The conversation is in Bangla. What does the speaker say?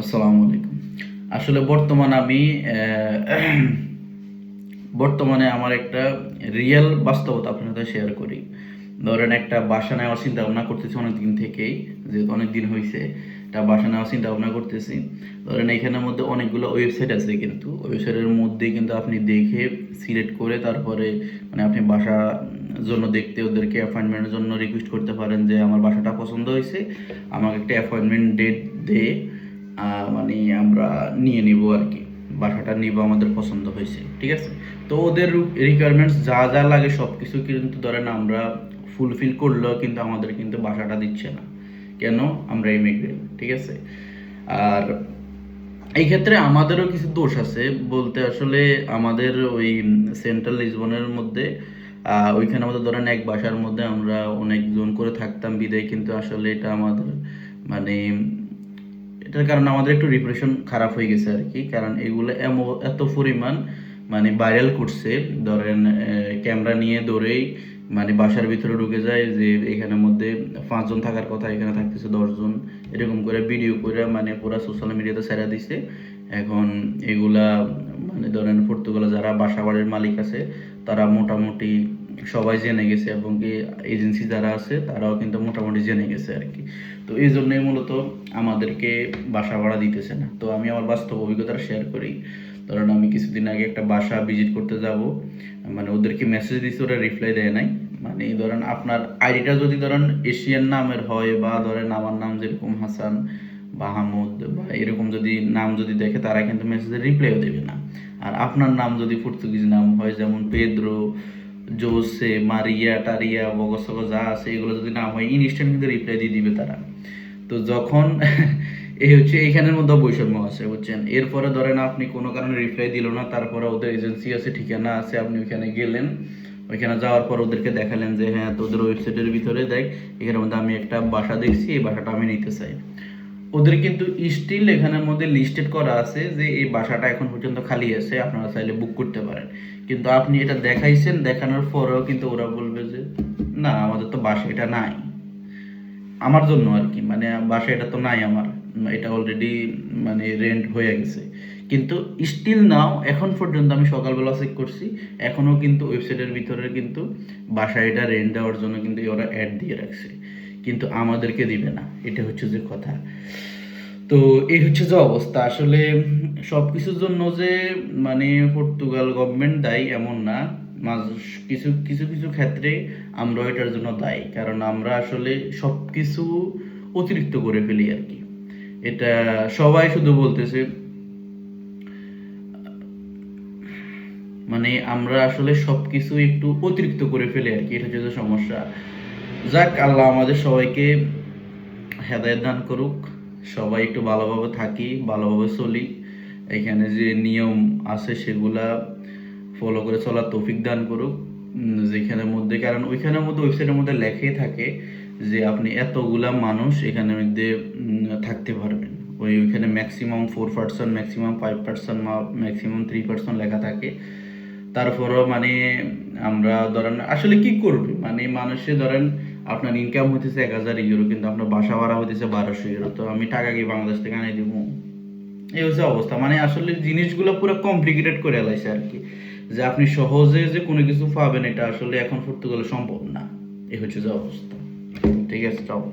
আসসালামু আলাইকুম। আসলে বর্তমান আমি বর্তমানে আমার একটা রিয়েল বাস্তবতা আপনার সাথে শেয়ার করি। ধরেন একটা বাসা নেওয়ার চিন্তা ভাবনা করতেছি অনেক দিন থেকেই যেহেতু অনেক দিন হয়েছে একটা বাসা নেওয়ার চিন্তা ভাবনা করতেছি। ধরেন এখানের মধ্যে অনেকগুলো ওয়েবসাইট আছে কিন্তু ওয়েবসাইটের মধ্যে কিন্তু আপনি দেখে সিলেক্ট করে তারপরে মানে আপনি বাসা জন্য দেখতে ওদেরকে অ্যাপয়েন্টমেন্টের জন্য রিকোয়েস্ট করতে পারেন যে আমার বাসাটা পছন্দ হয়েছে আমাকে একটা অ্যাপয়েন্টমেন্ট ডেট দে। আহ, মানে আমরা নিয়ে নিব আর কি। বাসাটা নিব আমাদের পছন্দ হয়েছে, ঠিক আছে? তো ওদের রিকোয়ারমেন্টস যা যা লাগে সব কিছু কিন্তু ধরেন আমরা ফুলফিল করলেও কিন্তু আমাদের কিন্তু বাসাটা দিচ্ছে না। কেন? আমরা ইমিগ্রেন্ট ঠিক আছে? আর এই ক্ষেত্রে আমাদেরও কিছু দোষ আছে। বলতে আসলে আমাদের ওই সেন্ট্রাল লিসবনের মধ্যে ওইখানে আমাদের ধরেন এক বাসার মধ্যে আমরা অনেকজন করে থাকতাম বিদায়, কিন্তু আসলে এটা আমাদের মানে এটার কারণে আমাদের একটু রিপ্রেশন খারাপ হয়ে গেছে আর কি। কারণ এগুলো এত পরিমাণ মানে ভাইরাল করছে। ধরেন ক্যামেরা নিয়ে দৌড়েই মানে বাসার ভিতরে ঢুকে যায় যে এখানের মধ্যে পাঁচজন থাকার কথা, এখানে থাকতেছে দশজন। এরকম করে ভিডিও করে মানে পুরো সোশ্যাল মিডিয়াতে ছেড়ে দিছে। এখন এগুলা মানে ধরেন পর্তুগালে যারা বাসা বাড়ির মালিক আছে, তারা মোটামুটি সবাই জেনে গেছে এবং কি এজেন্সি যারা আছে, তারাও কিন্তু মোটামুটি জেনে গেছে আর কি। তো এই জন্যই মূলত আমাদেরকে বাসা ভাড়া দিতেছে না। তো আমি আমার বাস্তব অভিজ্ঞতা শেয়ার করি। ধরেন আমি কিছুদিন আগে একটা বাসা ভিজিট করতে যাব মানে ওদেরকে মেসেজ দিচ্ছি ওরা রিপ্লাই দেয় নাই। মানে ধরেন আপনার আইডিটা যদি ধরেন এশিয়ান নামের হয় বা ধরেন আমার নাম যেরকম হাসান বা হামুদ বা এরকম যদি নাম যদি দেখে, তারা কিন্তু মেসেজের রিপ্লাইও দেবে না। আর আপনার নাম যদি পর্তুগিজ নাম হয়, যেমন পেদ্রো জোসে, মারিয়া টারিয়া বগসগ, যা আছে, এগুলো যদি নাম হয় ইনস্ট্যান্ট কিন্তু রিপ্লাই দিয়ে দিবে তারা। তো যখন এই হচ্ছে এইখানের মধ্যে বৈষম্য আছে, বুঝছেন? এরপরে ধরেন আপনি কোনো কারণে রিপ্লাই দিল না, তারপরে ওদের এজেন্সি আছে, ঠিকানা আছে, আপনি ওইখানে গেলেন। ওইখানে যাওয়ার পর ওদেরকে দেখালেন যে হ্যাঁ তোদের ওয়েবসাইটের ভিতরে দেখ, এখানের মধ্যে আমি একটা বাসা দেখছি, এই বাসাটা আমি নিতে চাই। ওদের কিন্তু স্টিল এখানের মধ্যে লিস্টেড করা আছে যে এই বাসাটা এখন পর্যন্ত খালি আছে, আপনারা চাইলে বুক করতে পারেন। কিন্তু আপনি এটা দেখাইছেন, দেখানোর পরেও কিন্তু ওরা বলবে যে, না, আমাদের তো বাসা এটা নাই। আমার জন্য আর কি মানে বাসা এটা তো নাই আমার, এটা অলরেডি মানে রেন্ট হয়ে গেছে। কিন্তু স্টিল নাও এখন পর্যন্ত আমি সকালবেলা চেক করছি এখনও কিন্তু ওয়েবসাইটের ভিতরে কিন্তু বাসা এটা রেন্ট দেওয়ার জন্য কিন্তু ওরা অ্যাড দিয়ে রাখছে। কিন্তু আমাদেরকে দিবে না। এটা হচ্ছে যে কথা। তো এই হচ্ছে যে অবস্থা। আসলে সব কিছুর জন্য যে মানে পর্তুগাল গভর্নমেন্ট দায়ী এমন না। কিছু কিছু কিছু ক্ষেত্রে আমরা এটার জন্য দায়ী। কারণ আমরা আসলে সব কিছু অতিরিক্ত করে ফেলি আর কি। এটা সবাই শুধু বলতেছে মানে আমরা আসলে সবকিছু একটু অতিরিক্ত করে ফেলি আর কি। এটা হচ্ছে সমস্যা। যাক, আল্লাহ আমাদের সবাইকে হেদায়ত দান করুক। সবাই একটু ভালোভাবে থাকি, ভালোভাবে চলি। এখানে যে নিয়ম আছে সেগুলা ফলো করে চলার তৌফিক দান করুক। যেখানের মধ্যে, কারণ ওইখানের মধ্যে ওয়েবসাইটের মধ্যে লেখাই থাকে যে আপনি এতগুলা মানুষ এখানের মধ্যে থাকতে পারবেন। ওই ওইখানে maximum four percent maximum five percent maximum three percent লেখা থাকে। তারপরও মানে আমরা ধরেন, আসলে কি করবে? মানে মানুষে ধরেন আপনার ইনকাম হইতেছে এক হাজার ইউরো কিন্তু আপনার বাসা ভাড়া হইতেছে বারোশো ইউরো তো আমি টাকা কি বাংলাদেশ থেকে আনিয়ে দিব? এই হচ্ছে অবস্থা। মানে আসলে জিনিসগুলো পুরো কমপ্লিকেটেড করে এলাইছে আর কি। যে আপনি সহজে যে কোনো কিছু পাবেন, এটা আসলে এখন পর্তুগালে সম্ভব না। এই হচ্ছে যে অবস্থা। ঠিক আছে চাও